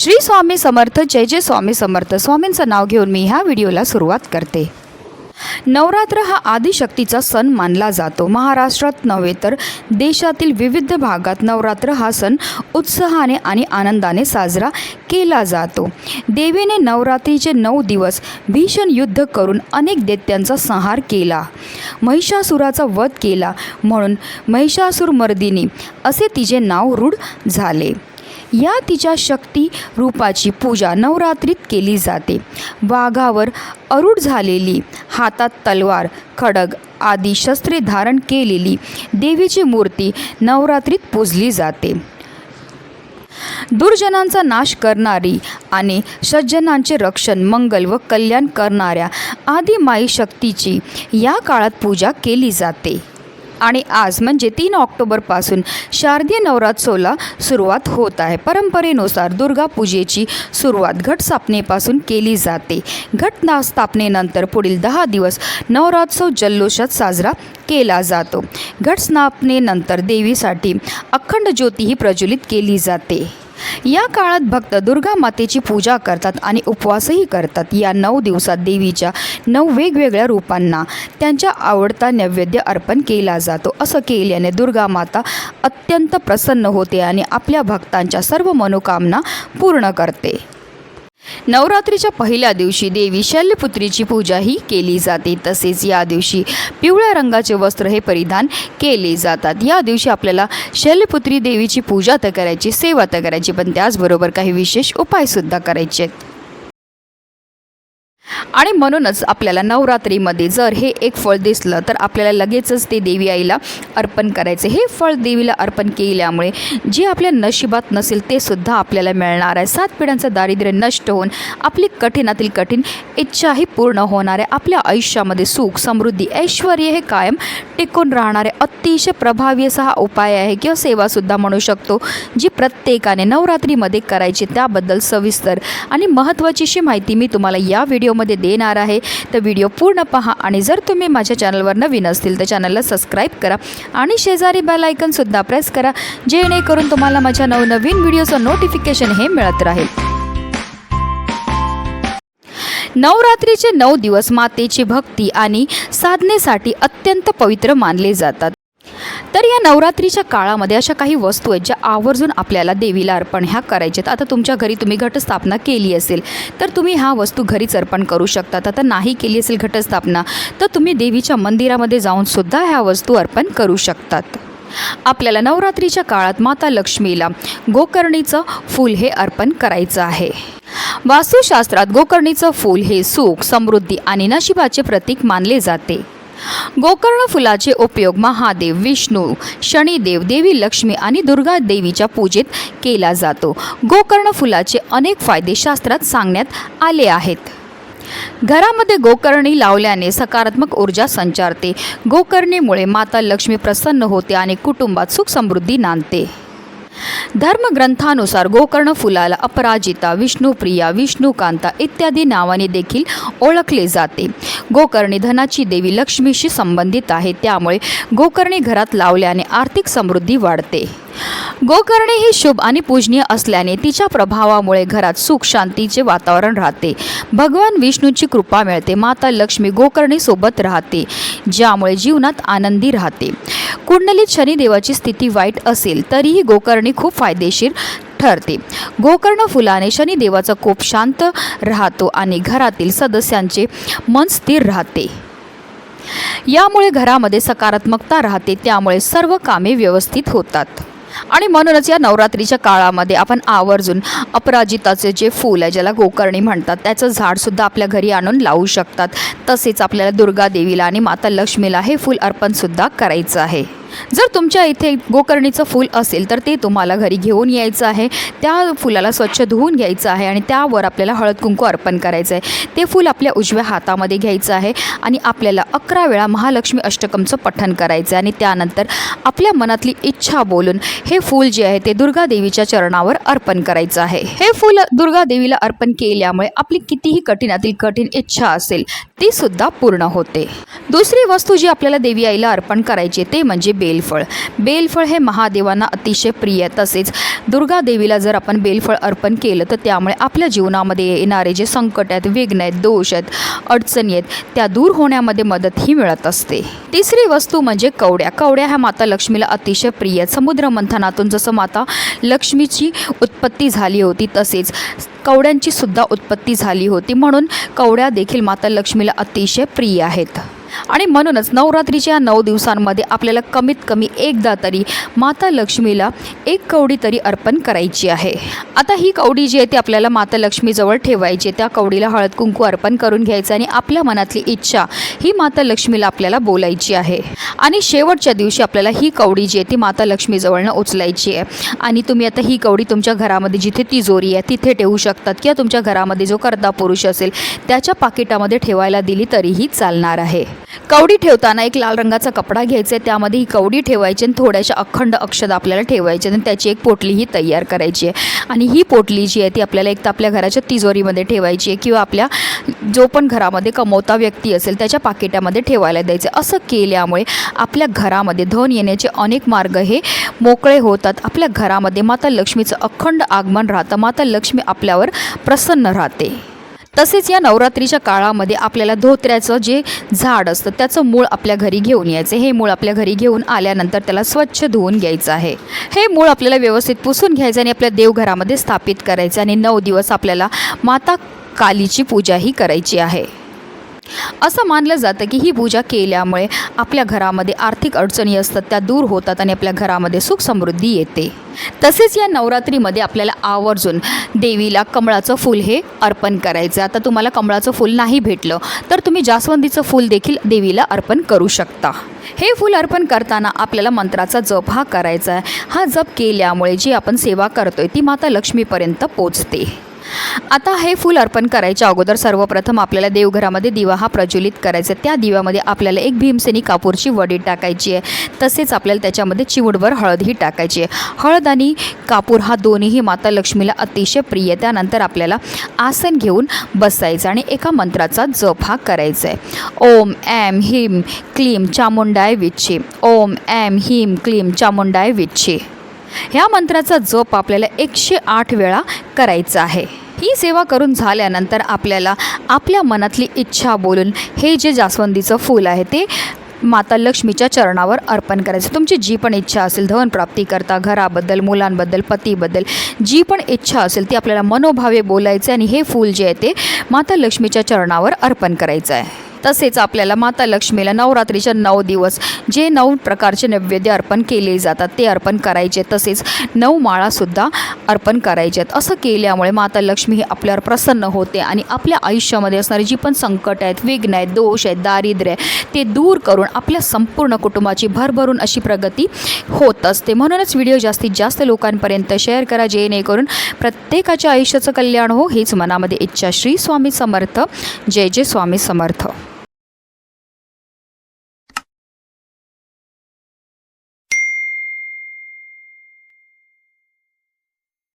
श्री स्वामी समर्थ जय जय स्वामी समर्थ. स्वामींचं नाव घेऊन मी ह्या व्हिडिओला सुरुवात करते. नवरात्र हा आदिशक्तीचा सण मानला जातो. महाराष्ट्रात नव्हे तर देशातील विविध भागात नवरात्र हा सण उत्साहाने आणि आनंदाने साजरा केला जातो. देवीने नवरात्रीचे नऊ दिवस भीषण युद्ध करून अनेक दैत्यांचा संहार केला. महिषासुराचा वध केला. म्हणून महिषासुरमर्दिनी असे तिचे नाव रूढ झाले. या तिच्या शक्ती रूपाची पूजा नवरात्रीत केली जाते. वाघावर अरूढ झालेली हातात तलवार खडग आदी शस्त्रे धारण केलेली देवीची मूर्ती नवरात्रीत पूजली जाते. दुर्जनांचा नाश करणारी आणि सज्जनांचे रक्षण मंगल व कल्याण करणाऱ्या आदी माई शक्तीची या काळात पूजा केली जाते. आणि आज म्हणजे तीन ऑक्टोबरपासून शारदीय नवरात्रोला सुरुवात होत आहे. परंपरेनुसार दुर्गा पूजेची सुरुवात घट स्थापनेपासून केली जाते. घटना स्थापनेनंतर पुढील दहा दिवस नवरात्रोत्सव जल्लोषात साजरा केला जातो. घट स्थापनेनंतर देवीसाठी अखंड ज्योतीही प्रज्वलित केली जाते. या काळात भक्त दुर्गा मातेची पूजा करतात आणि उपवासही करतात. या नऊ दिवसात देवीच्या नऊ वेगवेगळ्या रूपांना त्यांच्या आवडता नैवेद्य अर्पण केला जातो. असं केल्याने दुर्गा माता अत्यंत प्रसन्न होते आणि आपल्या भक्तांच्या सर्व मनोकामना पूर्ण करते. नवरात्रीच्या पहिल्या दिवशी देवी शल्यपुत्रीची पूजाही केली जाते. तसेच या दिवशी पिवळ्या रंगाचे वस्त्र हे परिधान केले जातात. या दिवशी आपल्याला शल्यपुत्री देवीची पूजा तर करायची सेवा तर करायची पण त्याचबरोबर काही विशेष उपायसुद्धा करायचे आहेत. आणि म्हणूनच आपल्याला नवरात्रीमध्ये जर हे एक फळ दिसलं तर आपल्याला लगेचच ते देवी आईला अर्पण करायचे. हे फळ देवीला अर्पण केल्यामुळे जे आपल्या नशिबात नसेल ते सुद्धा आपल्याला मिळणार आहे. सात पिढ्यांचं दारिद्र्य नष्ट होऊन आपली कठीणातील कठीण इच्छाही पूर्ण होणार आहे. आपल्या आयुष्यामध्ये सुख समृद्धी ऐश्वर हे कायम टिकून राहणारे अतिशय प्रभावी असा हा उपाय आहे किंवा सेवासुद्धा म्हणू शकतो जी प्रत्येकाने नवरात्रीमध्ये करायची. त्याबद्दल सविस्तर आणि महत्त्वाची अशी माहिती मी तुम्हाला या व्हिडिओमध्ये देणार आहे. तर व्हिडिओ पूर्ण पहा आणि जर तुम्ही माझ्या चॅनलवर नवीन असतील तर चॅनलला सबस्क्राईब करा आणि शेजारी बेल आयकनसुद्धा प्रेस करा जेणेकरून तुम्हाला माझ्या नवनवीन व्हिडिओचं नोटिफिकेशन हे मिळत राहील. नवरात्रीचे नऊ दिवस मातेची भक्ती आणि साधनेसाठी अत्यंत पवित्र मानले जातात. तर या नवरात्रीच्या काळामध्ये अशा काही वस्तू आहेत ज्या आवर्जून आपल्याला देवीला अर्पण ह्या करायच्यात आता तुमच्या घरी तुम्ही घटस्थापना केली असेल तर तुम्ही ह्या वस्तू घरीच अर्पण करू शकतात. आता नाही केली असेल घटस्थापना तर तुम्ही देवीच्या मंदिरामध्ये जाऊन सुद्धा ह्या वस्तू अर्पण करू शकतात. आपल्याला नवरात्रीच्या काळात माता लक्ष्मीला गोकर्णीचं फूल हे अर्पण करायचं आहे. वास्तुशास्त्रात गोकर्णीचं फूल हे सुख समृद्धी आणि नशिबाचे प्रतीक मानले जाते. गोकर्ण फुलाचे उपयोग महादेव विष्णू शनिदेव देवी लक्ष्मी आणि दुर्गा देवीच्या पूजेत केला जातो. गोकर्ण फुलाचे अनेक फायदे शास्त्रात सांगण्यात आले आहेत. घरामध्ये गोकर्णी लावल्याने सकारात्मक ऊर्जा संचारते. गोकर्णीमुळे माता लक्ष्मी प्रसन्न होते आणि कुटुंबात सुख समृद्धी नांदते. धर्मग्रंथानुसार गोकर्ण फुलाला अपराजिता विष्णुप्रिया विष्णुकांता इत्यादी नावाने देखील ओळखले जाते. गोकर्णी धनाची देवी लक्ष्मीशी संबंधित आहे त्यामुळे गोकर्णी घरात लावल्याने आर्थिक समृद्धी वाढते. गोकर्णे ही शुभ आणि पूजनीय असल्याने तिच्या प्रभावामुळे घरात सुख शांतीचे वातावरण राहते. भगवान विष्णूची कृपा मिळते. माता लक्ष्मी गोकर्णीसोबत राहते ज्यामुळे जीवनात आनंदी राहते. कुंडलीत शनिदेवाची स्थिती वाईट असेल तरीही गोकर्णी खूप फायदेशीर ठरते. गोकर्ण फुलाने शनिदेवाचा कोप शांत राहतो आणि घरातील सदस्यांचे मन स्थिर राहते. यामुळे घरामध्ये सकारात्मकता राहते त्यामुळे सर्व कामे व्यवस्थित होतात. आणि म्हणूनच या नवरात्रीच्या काळामध्ये आपण आवर्जून अपराजिताचे जे फूल आहे ज्याला गोकर्णी म्हणतात त्याचं झाडसुद्धा आपल्या घरी आणून लावू शकतात. तसेच आपल्याला दुर्गा देवीला आणि माता लक्ष्मीला हे फूल अर्पणसुद्धा करायचं आहे. जर तुमच्या इथे गोकर्णीचं फूल असेल तर ते तुम्हाला घरी घेऊन यायचं आहे. त्या फुलाला स्वच्छ धुवून घ्यायचं आहे आणि त्यावर आपल्याला हळद कुंकू अर्पण करायचं आहे. ते फूल आपल्या उजव्या हातामध्ये घ्यायचं आहे आणि आपल्याला अकरा वेळा महालक्ष्मी अष्टकमचं पठण करायचं आहे आणि त्यानंतर आपल्या मनातली इच्छा बोलून हे फूल जे आहे ते दुर्गा देवीच्या चरणावर अर्पण करायचं आहे. हे फूल दुर्गा देवीला अर्पण केल्यामुळे आपली कितीही कठीणातील कठीण इच्छा असेल ती सुद्धा पूर्ण होते. दुसरी वस्तू जी आपल्याला देवी आईला अर्पण करायची ते म्हणजे बेलफळ. बेलफळ हे महादेवांना अतिशय प्रिय तसेच दुर्गा देवीला जर आपण बेलफळ अर्पण केलं तर त्यामुळे आपल्या जीवनामध्ये येणारे जे संकट आहेत विघ्न आहेत दोष आहेत अडचणी आहेत त्या दूर होण्यामध्ये मदतही मिळत असते. तिसरी वस्तू म्हणजे कवड्या. कवड्या ह्या माता लक्ष्मीला अतिशय प्रिय. आहेत समुद्र मंथनातून जसं माता लक्ष्मीची उत्पत्ती झाली होती तसेच कवड्यांची सुद्धा उत्पत्ती झाली होती. म्हणून कवड्या देखील माता लक्ष्मीला अतिशय प्रिय आहेत. आणि म्हणूनच नवरात्रीच्या नऊ दिवसांमध्ये आपल्याला कमीत कमी एकदा तरी माता लक्ष्मीला एक कवडी तरी अर्पण करायची आहे. आता ही कवडी जी आहे ती आपल्याला माता लक्ष्मीजवळ ठेवायची त्या कवडीला हळद कुंकू अर्पण करून घ्यायचं आणि आपल्या मनातली इच्छा ही माता लक्ष्मीला आपल्याला बोलायची आहे. आणि शेवटच्या दिवशी आपल्याला ही कवडी जी आहे ती माता लक्ष्मीजवळनं उचलायची आहे. आणि तुम्ही आता ही कवडी तुमच्या घरामध्ये जिथे तिजोरी आहे तिथे ठेवू शकतात किंवा तुमच्या घरामध्ये जो कर्ता पुरुष असेल त्याच्या पाकिटामध्ये ठेवायला दिली तरीही चालणार आहे. कवडी ठेवताना एक लाल रंगाचा कपडा घ्यायचा आहे. त्यामध्ये ही कवडी ठेवायची आणि थोड्याशा अखंड अक्षद आपल्याला ठेवायची आणि त्याची एक पोटलीही तयार करायची आहे. आणि ही पोटली जी आहे ती आपल्याला एक तर आपल्या घराच्या तिजोरीमध्ये ठेवायची आहे किंवा आपल्या जो पण घरामध्ये कमवता व्यक्ती असेल त्याच्या पाकिटामध्ये ठेवायला द्यायचं असं केल्यामुळे आपल्या घरामध्ये धन येण्याचे अनेक मार्ग हे मोकळे होतात. आपल्या घरामध्ये माता लक्ष्मीचं अखंड आगमन राहतं. माता लक्ष्मी आपल्यावर प्रसन्न राहते. तसेच या नवरात्रीच्या काळामध्ये आपल्याला धोत्र्याचं जे झाड असतं त्याचं मूळ आपल्या घरी घेऊन यायचं. हे मूळ आपल्या घरी घेऊन आल्यानंतर त्याला स्वच्छ धुवून घ्यायचं आहे. हे मूळ आपल्याला व्यवस्थित पुसून घ्यायचं आणि आपल्या देवघरामध्ये स्थापित करायचं आणि नऊ दिवस आपल्याला माता कालीची पूजाही करायची आहे. असं मानलं जातं की ही पूजा केल्यामुळे आपल्या घरामध्ये आर्थिक अडचणी असतात त्या दूर होतात आणि आपल्या घरामध्ये सुख समृद्धी येते. तसेच या नवरात्रीमध्ये आपल्याला आवर्जून देवीला कमळाचं फूल हे अर्पण करायचं. आता तुम्हाला कमळाचं फूल नाही भेटलं तर तुम्ही जास्वंदीचं फूल देखील देवीला अर्पण करू शकता. हे फूल अर्पण करताना आपल्याला मंत्राचा जप हा करायचा आहे. हा जप केल्यामुळे जी आपण सेवा करतोय ती माता लक्ष्मीपर्यंत पोचते. आता हे फूल अर्पण करायच्या अगोदर सर्वप्रथम आपल्याला देवघरामध्ये दिवा हा प्रज्वलित करायचा आहे. त्या दिव्यामध्ये आपल्याला एक भीमसेनी कापूरची वडी टाकायची आहे. तसेच आपल्याला त्याच्यामध्ये चिवडभर हळदही टाकायची आहे. हळद आणि कापूर हा दोन्हीही माता लक्ष्मीला अतिशय प्रिय त्यानंतर आपल्याला आसन घेऊन बसायचं आणि एका मंत्राचा जप हा करायचा आहे. ओम ॲम हिम क्लीम चामुंडाय विच्छे. ओम ॲम हिम क्लीम चामुंडाय विच्छे. ह्या मंत्राचा जप आपल्याला एकशे आठ वेळा करायचा आहे. ही सेवा करून झाल्यानंतर आपल्याला आपल्या मनातली इच्छा बोलून हे जे जास्वंदीचं फूल आहे ते माता लक्ष्मीच्या चरणावर अर्पण करायचं. तुमची जी पण इच्छा असेल धनप्राप्ती करता घराबद्दल मुलांबद्दल पतीबद्दल जी पण इच्छा असेल ती आपल्याला मनोभावे बोलायचं आणि हे फूल जे आहे ते माता लक्ष्मीच्या चरणावर अर्पण करायचं आहे. तसेच आपल्याला माता लक्ष्मीला नवरात्रीच्या नऊ दिवस जे नऊ प्रकारचे नैवेद्य अर्पण केले जातात ते अर्पण करायचे. तसेच नऊ माळासुद्धा अर्पण करायचे. आहेत असं केल्यामुळे माता लक्ष्मी ही आपल्यावर प्रसन्न होते आणि आपल्या आयुष्यामध्ये असणारी जी पण संकट आहेत विघ्न आहेत दोष आहेत दारिद्र्य आहे ते दूर करून आपल्या संपूर्ण कुटुंबाची भरभरून अशी प्रगती होत असते. म्हणूनच व्हिडिओ जास्तीत जास्त लोकांपर्यंत शेअर करा जेणेकरून प्रत्येकाच्या आयुष्याचं कल्याण हो हीच मनामध्ये इच्छा. श्री स्वामी समर्थ. जय जय स्वामी समर्थ.